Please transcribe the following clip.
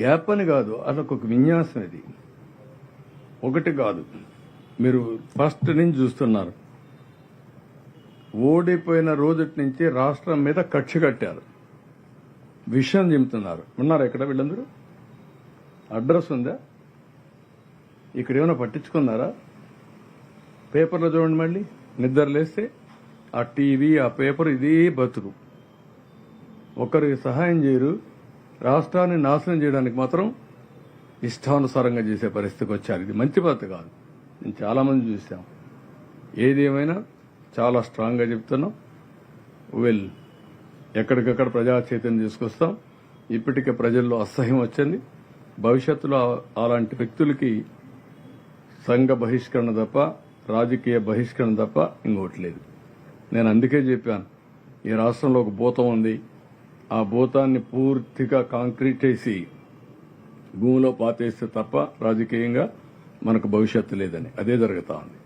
Gap అని కాదు అదొక విన్యాసం ఇది. ఒకటి కాదు మీరు ఫస్ట్ నుంచి చూస్తున్నారు. ఓడిపోయిన రోజుటి నుంచి రాష్ట్రం మీద కక్ష కట్టారు. విషయం చెబుతున్నారు. ఉన్నారు ఎక్కడ వీళ్ళందరూ? అడ్రస్ ఉందా? ఇక్కడ ఏమైనా పట్టించుకున్నారా? పేపర్లో చూడండి మళ్ళీ. నిద్ర లేస్తే ఆ టీవీ ఆ పేపర్ ఇదే బతుకు. ఒకరికి సహాయం చేయరు. రాష్ట్రాన్ని నాశనం చేయడానికి మాత్రం ఇష్టానుసారంగా చేసే పరిస్థితికి వచ్చారు. ఇది మంచి పద్ధతి కాదు. నేను చాలామంది చూసాం ఏది ఏమైనా చాలా స్ట్రాంగ్గా చెప్తున్నాం. వెల్ ఎక్కడికక్కడ ప్రజా చైతన్యం తీసుకొస్తాం. ఇప్పటికే ప్రజల్లో అసహ్యం వచ్చింది. భవిష్యత్తులో అలాంటి వ్యక్తులకి సంఘ బహిష్కరణ తప్ప రాజకీయ బహిష్కరణ తప్ప ఇంకోటి లేదు. నేను అందుకే చెప్పాను ఈ రాష్ట్రంలో ఒక భూతం ఉంది. ఆ భూతాన్ని పూర్తిగా కాంక్రీట్ చేసి భూమిలో పాతేస్తే తప్ప రాజకీయంగా మనకు భవిష్యత్తు లేదని. అదే జరుగుతా ఉంది.